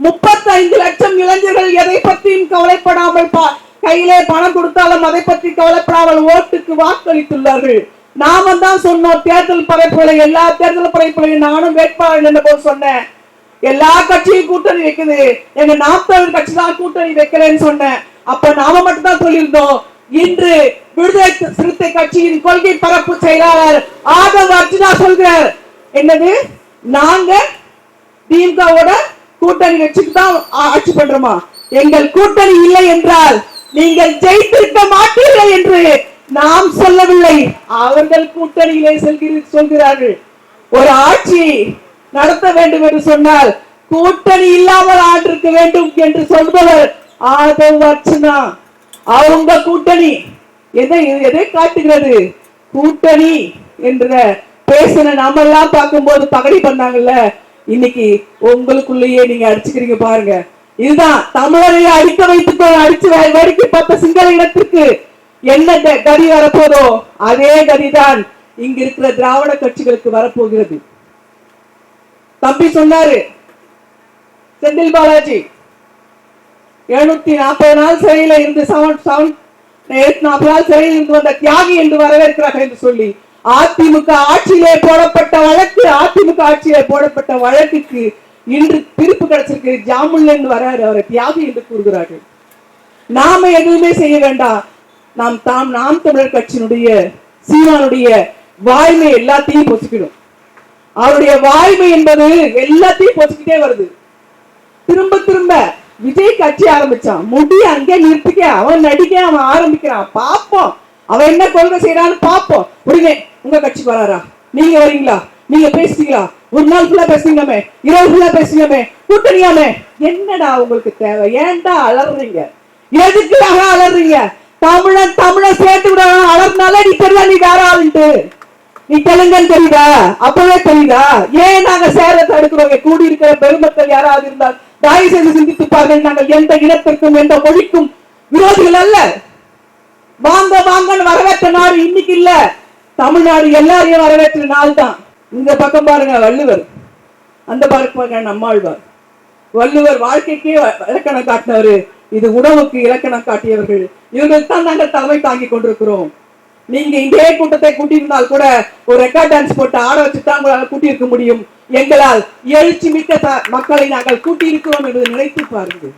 முப்பத்தைந்து லட்சம் இளைஞர்கள் எதை பற்றியும் கவலைப்படாமல் பா- கையிலே பணம் கொடுத்தாலும் அதை பற்றி கவலைப்படாமல் ஓட்டுக்கு வாக்களித்துள்ளார்கள். நாம தான் சொன்னோம் தேர்தல் பரப்புகளை எல்லா தேர்தல் பரப்புகளையும் நானும் வேட்பாளர் என்ன போது சொன்னேன். எல்லா கட்சியும் கூட்டணி வைக்குது. எங்க நாற்பது கட்சி தான் கூட்டணி வைக்கிறேன்னு சொன்னேன். அப்ப நாம மட்டும் தான் சொல்லியிருந்தோம். இன்று விடுதலை சிறுத்தை கட்சியின் கொள்கை பரப்பு செயலாளர் ஆதவ் அர்ஜுனா சொல்கிறார். என்னது? நாங்க திமுகவோட கூட்டணி வச்சுட்டு தான் ஆட்சி பண்றோமா? எங்கள் கூட்டணி இல்லை என்றால் நீங்கள் ஜெயித்திருக்க மாட்டீர்கள் என்று நாம் சொல்லவில்லை. அவர்கள் கூட்டணியிலே செல்கிற சொல்கிறார்கள். ஒரு ஆட்சி நடத்த வேண்டும் என்று சொன்னால் கூட்டணி இல்லாமல் ஆண்டிருக்க வேண்டும் என்று சொல்பவர் ஆதவ் அர்ச்சனா. அவங்க கூட்டணி எதை எதை காட்டுகிறது? கூட்டணி என்ற பேசின நாமெல்லாம் பார்க்கும்போது பகடி பண்ணாங்கல்ல. இன்னைக்கு உங்களுக்குள்ளேயே நீங்க அடிச்சுக்கிறீங்க பாருங்க. இதுதான் தமிழரை அடிக்க வைத்து அடிச்சு வரைக்கும் பார்த்த சிங்கள இடத்திற்கு என்ன கதி வரப்போதோ அதே கதிதான் இங்க இருக்கிற திராவிட கட்சிகளுக்கு வரப்போகிறது. தம்பி சொன்னாரு செந்தில் பாலாஜி எழுநூத்தி நாற்பது நாள் சிறையில இருந்து செவன் செவன் நாற்பது நாள் சிறையில் இருந்து வந்த தியாகி என்று வரவேற்கிறார்கள் என்று சொல்லி அதிமுக ஆட்சியிலே போடப்பட்ட வழக்கு அதிமுக ஆட்சியிலே போடப்பட்ட வழக்குக்கு இன்று திருப்பு கிடைச்சிருக்கு. ஜாமுல்லன் வராரு அவரை தியாகி என்று கூறுகிறார்கள். நாம எதுவுமே செய்ய வேண்டாம். நாம் தாம் நாம் தமிழர் கட்சியினுடைய சீமானுடைய வாய்மை எல்லாத்தையும் பொசுக்கிடும். அவருடைய வாய்மை என்பது எல்லாத்தையும் பொசுக்கிட்டே வருது. திரும்ப திரும்ப விஜய் கட்சி ஆரம்பிச்சான். முடி அங்கே நிறுத்திக்க அவன் நடிக்க அவன் ஆரம்பிக்கிறான். பாப்போம் அவன் என்ன கொள்கை செய்யறான்னு பார்ப்போம். உடனே உங்க கட்சி வராரா? நீங்க வரீங்களா? நீங்க பேசுறீங்களா? ஒரு நாள் ஃபுல்லா பேசுறீங்கமே இரவு ஃபுல்லா பேசுறீங்கமே கூட்டணியாமே? என்னடா உங்களுக்கு தேவை? ஏன்டா அலறீங்க எதுக்காக அலறீங்க தமிழன் தமிழன் சேர்த்து விட அலர்னால நீ தெரியல நீ வேற ஆளுன்ட்டு. நீ தெலுங்கன் தெரியுதா? அப்பவே தெரியுதா? ஏன் நாங்க சேர தடுக்கிறோங்க கூடி இருக்கிற பெருமக்கள் யாராவது இருந்தால் தயவு செய்து சிந்தித்து பாருங்கள். நாங்கள் எந்த இனத்திற்கும் எந்த மொழிக்கும் விரோதிகள் அல்ல. வாங்க வாங்கன்னு வரவேற்ற நாடு இன்னைக்கு இல்ல. தமிழ்நாடு எல்லாரையும் வரவேற்ற நாள் தான் இந்த பக்கம் பாருங்க வள்ளுவர். அந்த பக்கம் பாருங்க நம்மாழ்வார். வள்ளுவர் வாழ்க்கைக்கே இலக்கணம் காட்டினவர். இது உணவுக்கு இலக்கணம் காட்டியவர்கள். இவர்கள் தான் நாங்கள் தலைமை தாங்கி கொண்டிருக்கிறோம். நீங்க இதே கூட்டத்தை கூட்டியிருந்தால் கூட ஒரு ரெக்கார்ட் டான்ஸ் போட்டு ஆட வச்சு தான் உங்களால் கூட்டியிருக்க முடியும். எங்களால் எழுச்சி மிக்க மக்களை நாங்கள் கூட்டியிருக்கிறோம் என்று நினைத்து பாருங்கள்.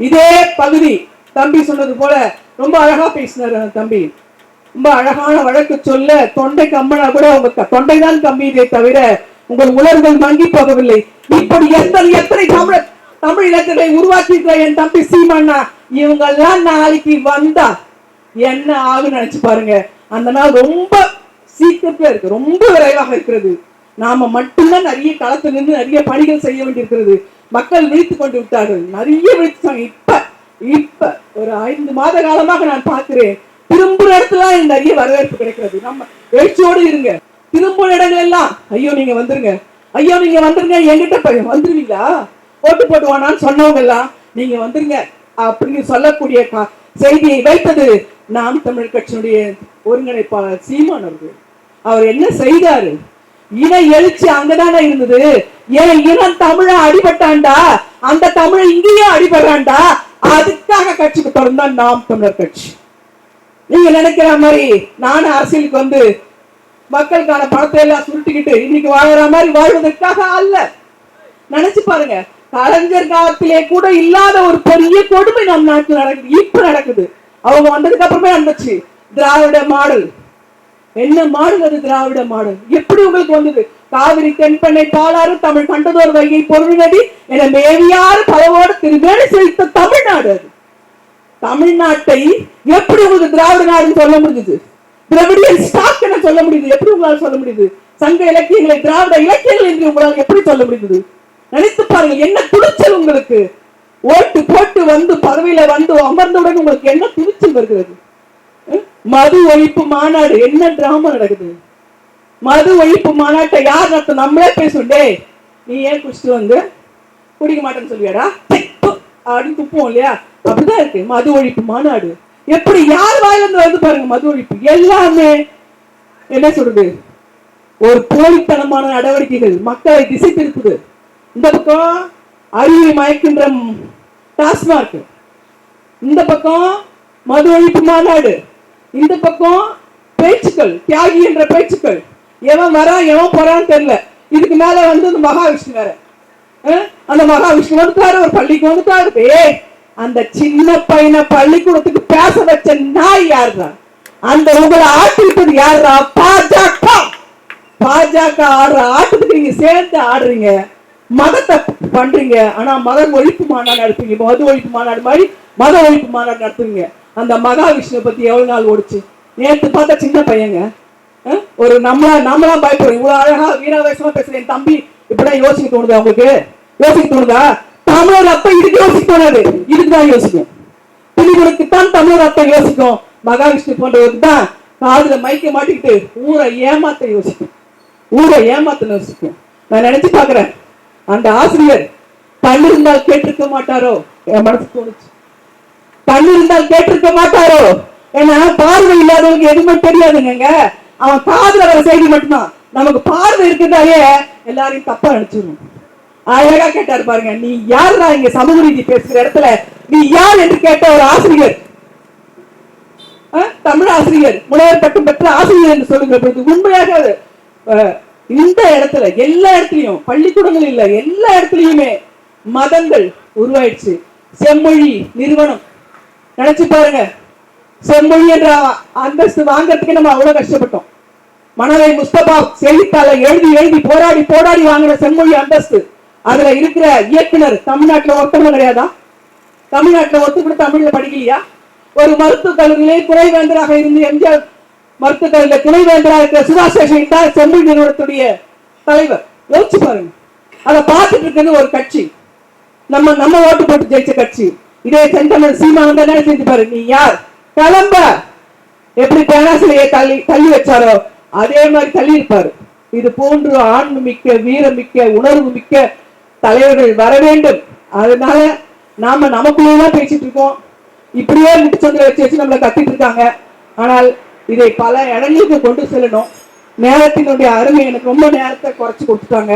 இதே பகுதி தம்பி சொன்னது போல ரொம்ப அழகா பேசினாரு அந்த தம்பி. ரொம்ப அழகான வழக்கு சொல்ல தொண்டை கம்மனா கூட உங்க க- தொண்டை தான் கம்பியதே தவிர உங்கள் உலர்கள் மங்கி போகவில்லை. இப்படி எத்தனை எத்தனை தமிழ் தமிழ் இலக்கத்தை உருவாக்கி என் தம்பி சீமண்ணா? இவங்க எல்லாம் நாளைக்கு வந்தா என்ன ஆகுன்னு நினைச்சு பாருங்க. அந்த நாள் ரொம்ப சீக்கிரத்துல இருக்கு ரொம்ப விரைவாக இருக்கிறது. நாம மட்டும்தான் நிறைய களத்துல இருந்து நிறைய பணிகள் செய்ய வேண்டியிருக்கிறது. மக்கள் விழித்து கொண்டு விட்டார்கள். நிறைய விழிச்சாங்க இப்ப இப்ப ஒரு ஐந்து மாத காலமாக நான் பார்க்கிறேன். திரும்புற இடத்துல நிறைய வரவேற்பு கிடைக்கிறது. நம்ம எழுச்சியோடு இருங்க. திரும்புற இடங்கள் எல்லாம் ஐயோ நீங்க வந்துருங்க. ஐயோ நீங்க வந்துருங்க. என்கிட்ட பையன் வந்துருவீங்களா? ஓட்டு போட்டுவானான்னு சொன்னவங்க எல்லாம் நீங்க வந்துருங்க. அப்படின்னு சொல்லக்கூடிய செய்தியை வைத்தது நாம் தமிழ் கட்சியினுடைய ஒருங்கிணைப்பாளர் சீமான் அவர்கள். அவர் என்ன செய்தாரு? இன எழுச்சி அங்கதானே இருந்தது. ஏன் இனம் தமிழ அடிபட்டாண்டா? அந்த தமிழ் இங்கேயும் அடிபடுறாண்டா? அதுக்காக கட்சிக்கு தொடர்ந்தான் நாம் தமிழர் கட்சி. நீங்க நினைக்கிற மாதிரி நானும் அரசியலுக்கு வந்து மக்களுக்கான பணத்தை எல்லாம் சுருட்டிக்கிட்டு இன்னைக்கு வாழற மாதிரி வாழ்வதற்காக அல்ல. நினைச்சு பாருங்க கலைஞர் காலத்திலே கூட இல்லாத ஒரு பெரிய கொடுமை நம் நாட்டில் நடக்குது இப்ப நடக்குது. அவங்க வந்ததுக்கு அப்புறமே நடந்துச்சு திராவிட மாடல். என்ன மாடல் அது திராவிட மாடு. எப்படி உங்களுக்கு வந்தது? காவிரி தென்பெண்ணை பாலாறு தமிழ் கண்டதோர் வைகை பொருள்நதி என மேவியாறு பலவோடு திருமேடு செலுத்த தமிழ்நாடு அது. தமிழ்நாட்டை எப்படி உங்களுக்கு திராவிட நாடுன்னு சொல்ல முடியுது திராவிடியன் ஸ்டாக் என சொல்ல முடியுது. எப்படி உங்களால் சொல்ல முடியுது? சங்க இலக்கியங்களை திராவிட இலக்கியங்கள் என்று உங்களால் எப்படி சொல்ல முடியுது? நினைத்து பாருங்க என்ன துணிச்சல் உங்களுக்கு? ஓட்டு போட்டு வந்து பதவியில வந்து அமர்ந்தவுடன் உங்களுக்கு என்ன துணிச்சல் வருகிறது? மது ஒழிப்பு மாநாடு என்ன டிராமா நடக்குது? மது ஒழிப்பு மாநாட்டை யார் நடத்த நம்மளே பேசுண்டே நீ ஏன் குடிச்சிட்டு வந்து குடிக்க மாட்டேன்னு சொல்லுவியாடா? அப்படின்னு துப்புவோம் இல்லையா? அப்படிதான் இருக்கு மது ஒழிப்பு மாநாடு. எப்படி யார் வாயிலிருந்து வந்து பாருங்க மது ஒழிப்பு? எல்லாமே என்ன சொல்றது? ஒரு போலித்தனமான நடவடிக்கைகள் மக்களை திசை திருப்புது. இந்த பக்கம் அறிவை மயக்கின்ற டாஸ்மார்க். இந்த பக்கம் மது ஒழிப்பு மாநாடு. இந்த பக்கம் பேச்சுக்கள் தியாகி என்ற பேச்சுக்கள். எவன் வரா எவன் போறான்னு தெரியல. இதுக்கு மேல வந்து இந்த மகாவிஷ்ணு வேற. அந்த மகாவிஷ்ணு வந்துட்டாரு ஒரு பள்ளிக்கு வந்துட்டாரு. அந்த சின்ன பையனை பள்ளிக்கூடத்துக்கு பேச வச்ச நாய் யாருடா அந்த உங்களை ஆட்டிவிட்டது யாருடா பாஜக. பாஜக ஆடுற ஆட்டத்துக்கு நீங்க சேர்ந்து ஆடுறீங்க. மதத்தை பண்றீங்க. ஆனா மத ஒழிப்பு மாநாடு நடத்துவீங்க மது ஒழிப்பு மாநாடு மாதிரி மத ஒழிப்பு மாநாடு நடத்துவீங்க அந்த மகாவிஷ்ணுவை பத்தி எவ்வளவு நாள் ஓடிச்சு? நேற்று பார்த்தா சின்ன பையங்க. ஒரு நம்மளா நம்மளா பயப்படுறோம். இவ்வளவு அழகா வீராவேசமா பேசுற என் தம்பி இப்படிதான் யோசிக்க தோணுதா உங்களுக்கு? யோசிக்க தோணுதா? தமிழர் அப்ப இதுக்கு யோசிக்க தோணாது. இதுக்கு தான் யோசிக்கும். புலிகளுக்கு தான் தமிழர் அர்த்தம் யோசிக்கும். மகாவிஷ்ணு போன்றவருக்கு தான் காதுல மைக்க மாட்டிக்கிட்டு ஊரை ஏமாத்த யோசிக்கும். ஊரை ஏமாத்த யோசிக்கும். நான் நினைச்சு பாக்குறேன் அந்த ஆசிரியர் தமிழ் இருந்தால் கேட்டிருக்க மாட்டாரோ? என் மனசு தோணுச்சு. கண் இருந்தால் கேட்டிருக்க மாட்டாரோ? ஏன்னா பார்வை இல்லாதவங்க எதுவுமே தெரியாதுங்க அவன் காதுல வர செய்தி மட்டும்தான். நமக்கு பார்வை இருக்கிறதாலே எல்லாரையும் தப்பா நினைச்சிடணும். அழகா கேட்டாரு பாருங்க நீ யாருடா இங்க சமூக நீதி பேசுற இடத்துல? நீ யார் என்று கேட்ட ஒரு ஆசிரியர்? தமிழ் ஆசிரியர் முனைவர் பட்டம் பெற்ற ஆசிரியர் என்று சொல்லுங்க பொழுது உண்மையாக இந்த இடத்துல எல்லா இடத்துலயும் பள்ளிக்கூடங்கள் இல்ல எல்லா இடத்துலயுமே மதங்கள் உருவாயிடுச்சு. செம்மொழி நிறுவனம் நினைச்சு பாருங்க. செம்மொழி என்ற அந்தஸ்து வாங்கறதுக்கு நம்ம அவ்வளவு கஷ்டப்பட்டோம். மணலை முஸ்தபா செய்தித்தாளை எழுதி எழுதி போராடி போராடி வாங்கின செம்மொழி அந்தஸ்து. அதுல இருக்கிற இயக்குனர் தமிழ்நாட்டுல ஒருத்தவங்க கிடையாதா? தமிழ்நாட்டுல ஒருத்தர் கூட தமிழ்ல படிக்கலையா? ஒரு மருத்துவக் கல்லூரியிலே துணைவேந்தராக இருந்து எம்ஜிஆர் மருத்துவக் கல்லூரியில துணைவேந்தராக இருக்கிற சுதா சேஷன் தான் செம்மொழி நிறுவனத்துடைய தலைவர். யோசிச்சு பாருங்க. அதை பார்த்துட்டு இருக்கிறது ஒரு கட்சி. நம்ம நம்ம ஓட்டு போட்டு ஜெயிச்ச கட்சி. இதே செந்தமிழ் சீமா வந்து என்ன செஞ்சு பாரு நீ யார்? கிளம்ப. எப்படி பேனாசிலையை தள்ளி தள்ளி வச்சாரோ அதே மாதிரி தள்ளி இருப்பாரு இது போன்று ஆண்மை மிக்க வீரமிக்க உணர்வு மிக்க தலைவர்கள் வர வேண்டும். அதனால நாம நமக்குள்ளதான் பேசிட்டு இருக்கோம். இப்படியே முட்டுச்சந்திர வச்சு வச்சு நம்மளை கத்திட்டு இருக்காங்க. ஆனால் இதை பல இடங்களுக்கு கொண்டு செல்லணும். நேரத்தினுடைய அருமை எனக்கு ரொம்ப நேரத்தை குறைச்சி கொடுத்துட்டாங்க.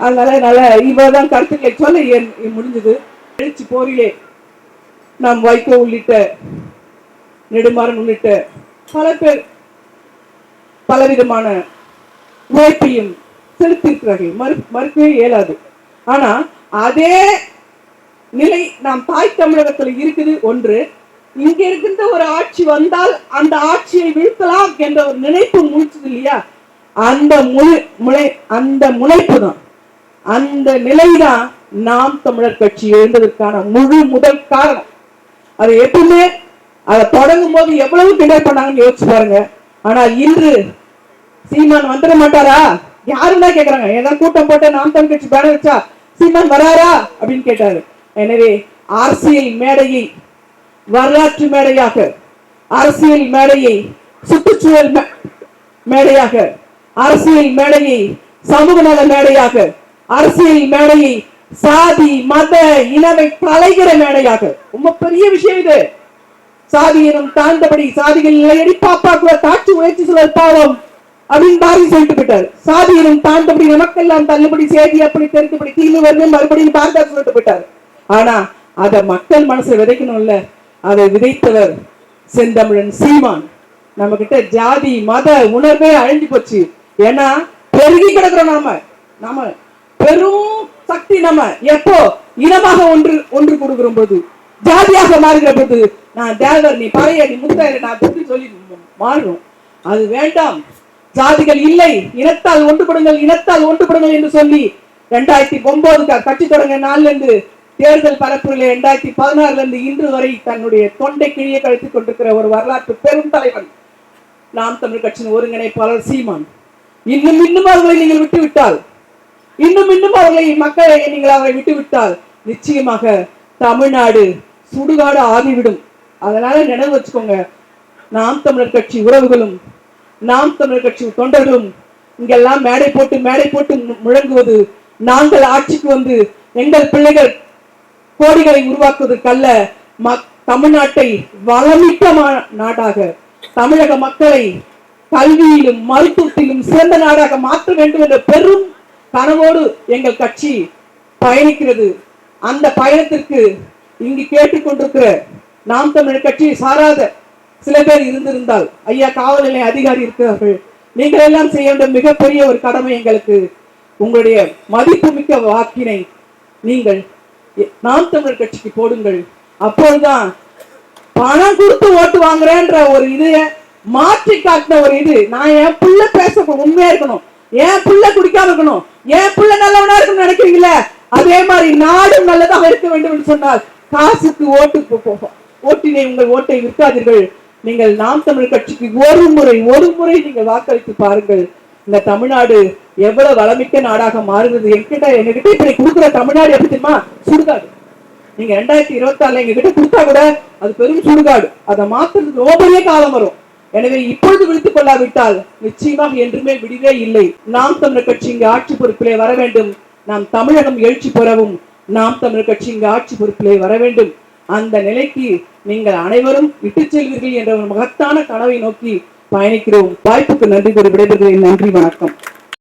அதனால என்னால இவ்வளவுதான் கருத்துக்களை சொல்ல என் முடிஞ்சது. எழுச்சி போரிலே நாம் வைகோ உள்ளிட்ட நெடுமாறன் உள்ளிட்ட பல பேர் பலவிதமான உழைப்பையும் செலுத்தியிருக்கிறார்கள். மறு மறுக்கவே இயலாது. ஆனா அதே நிலை நாம் தாய் தமிழகத்தில் இருக்குது. ஒன்று இங்க இருக்கின்ற ஒரு ஆட்சி வந்தால் அந்த ஆட்சியை வீழ்த்தலாம் என்ற ஒரு நினைப்பு முழிச்சது இல்லையா? அந்த முழு முனை அந்த முனைப்பு தான். அந்த நிலைதான் நாம் தமிழர் கட்சி எழுந்ததற்கான முழு முதல் காரணம். அது எப்பவுமே அதை தொடங்கும் போது எவ்வளவு கிண்டல் பண்ணாங்கன்னு யோசிச்சு பாருங்க. ஆனா இன்று சீமான் வந்துட மாட்டாரா? யாருன்னா கேக்குறாங்க. ஏதாவது கூட்டம் போட்டு நாம் தமிழ் கட்சி பேனர் வச்சா சீமான் வராரா? அப்படின்னு கேட்டாரு. எனவே அரசியல் மேடையை வரலாற்று மேடையாக அரசியல் மேடையை சுற்றுச்சூழல் மேடையாக அரசியல் மேடையை சமூக நல மேடையாக அரசியல் மேடையை சாதி மத இனவை கலைகிற மேடையாக. ரொம்ப பெரிய விஷயம் இது. சாதியினம் தாழ்ந்தபடி சாதிகள் நிலையடி பாப்பாக்குவ தாட்சி முயற்சி சிலர் பாவம் அப்படின்னு பாரதி சொல்லிட்டு போயிட்டாரு. சாதியினம் தாழ்ந்தபடி நமக்கெல்லாம் தள்ளுபடி செய்தி அப்படி தெரிந்தபடி தீமை வருது மறுபடியும் பாரதார் சொல்லிட்டு போயிட்டார். ஆனா அத மக்கள் மனசுல விதைக்கணும்ல. அதை விதைத்தவர் செந்தமிழன் சீமான். நம்ம கிட்ட ஜாதி மத உணர்வே அழிஞ்சு போச்சு. ஏன்னா பெருகி கிடக்குறோம் நாம. நாம பெரும் சக்தி நம்ம எப்போ இனமாக ஒன்று ஒன்று கொடுக்கிற போது ஜாதியாக மாறுகிற போது நான் தேவர் நீ பறைய நீ முத்தையர் நான் புத்தி சொல்லி மாறும். அது வேண்டாம். ஜாதிகள் இல்லை. இனத்தால் ஒன்றுபடுங்கள் இனத்தால் ஒன்றுபடுங்கள் என்று சொல்லி ரெண்டாயிரத்தி ஒன்பதுக்கு கட்சி தொடங்க நாள்ல இருந்து தேர்தல் பரப்புரையில ரெண்டாயிரத்தி பதினாறுல இருந்து இன்று வரை தன்னுடைய தொண்டை கிழிய கழித்துக் கொண்டிருக்கிற ஒரு வரலாற்று பெரும் தலைவன் நாம் தமிழ் கட்சியின் ஒருங்கிணைப்பாளர் சீமான். இன்னும் இன்னும் அவர்களை நீங்கள் விட்டு விட்டால் இன்னும் இன்னும் அவர்களை மக்களை நீங்கள் அவரை விட்டுவிட்டால் நிச்சயமாக தமிழ்நாடு சுடுகாடு ஆகிவிடும். அதனால நினைவு வச்சுக்கோங்க. நாம் தமிழர் கட்சி உறவுகளும் நாம் தமிழர் கட்சி தொண்டர்களும் இங்கெல்லாம் மேடை போட்டு மேடை போட்டு முழங்குவது நாங்கள் ஆட்சிக்கு வந்து எங்கள் பிள்ளைகள் கோடிகளை உருவாக்குவதற்கல்ல மக்- தமிழ்நாட்டை வளமிக்க மா- நாடாக தமிழக மக்களை கல்வியிலும் மருத்துவத்திலும் சிறந்த நாடாக மாற்ற வேண்டும் என்ற பெரும் கனவோடு எங்கள் கட்சி பயணிக்கிறது. அந்த பயணத்திற்கு இங்கு கேட்டுக்கொண்டிருக்கிற நாம் தமிழர் கட்சியை சாராத சில பேர் இருந்திருந்தால் ஐயா காவல் நிலைய அதிகாரி இருக்கிறார்கள். நீங்கள் எல்லாம் செய்ய வேண்டிய மிகப்பெரிய ஒரு கடமை எங்களுக்கு. உங்களுடைய மதிப்புமிக்க வாக்கினை நீங்கள் நாம் தமிழர் கட்சிக்கு போடுங்கள். அப்பொழுதுதான் பணம் கொடுத்து ஓட்டு வாங்குறேன்ற ஒரு இது மாற்றி காட்டின ஒரு இது. நான் என் பிள்ளை பேச உண்மையா இருக்கணும். என் பிள்ளை குடிக்காம இருக்கணும். என் பிள்ளை நல்லவனா இருக்கும் நினைக்கிறீங்களே? அதே மாதிரி நாடும் நல்லதாக இருக்க வேண்டும் என்று சொன்னால் காசுக்கு ஓட்டுக்கு போகும் ஓட்டினை உங்கள் ஓட்டை விற்காதீர்கள். நீங்கள் நாம் தமிழ் கட்சிக்கு ஒரு முறை ஒரு முறை நீங்கள் வாக்களித்து பாருங்கள். இந்த தமிழ்நாடு எவ்வளவு வளமிக்க நாடாக மாறுகிறது? என்கிட்ட எங்ககிட்ட இப்படி கொடுக்குற தமிழ்நாடு எப்படி தெரியுமா? சுடுகாடு. நீங்க ரெண்டாயிரத்தி இருபத்தி ஆறுல எங்ககிட்ட கொடுத்தா கூட அது பெரும் சுடுகாடு. அதை மாத்துறது நோபடியே காலம் வரும். எனவே இப்பொழுது விழித்துக் கொள்ளாவிட்டால் நிச்சயமாக என்றுமே விடுவே இல்லை. நாம் தமிழர் கட்சி இங்கு ஆட்சி பொறுப்பிலே வர வேண்டும். நாம் தமிழகம் எழுச்சி பெறவும் நாம் தமிழர் கட்சி இங்கு ஆட்சி பொறுப்பிலே வர வேண்டும். அந்த நிலைக்கு நீங்கள் அனைவரும் இட்டுச் செல்வீர்கள் என்ற ஒரு மகத்தான கனவை நோக்கி பயணிக்கிறோம். வாய்ப்புக்கு நன்றி கூறி விடைபெறுகிறேன். நன்றி வணக்கம்.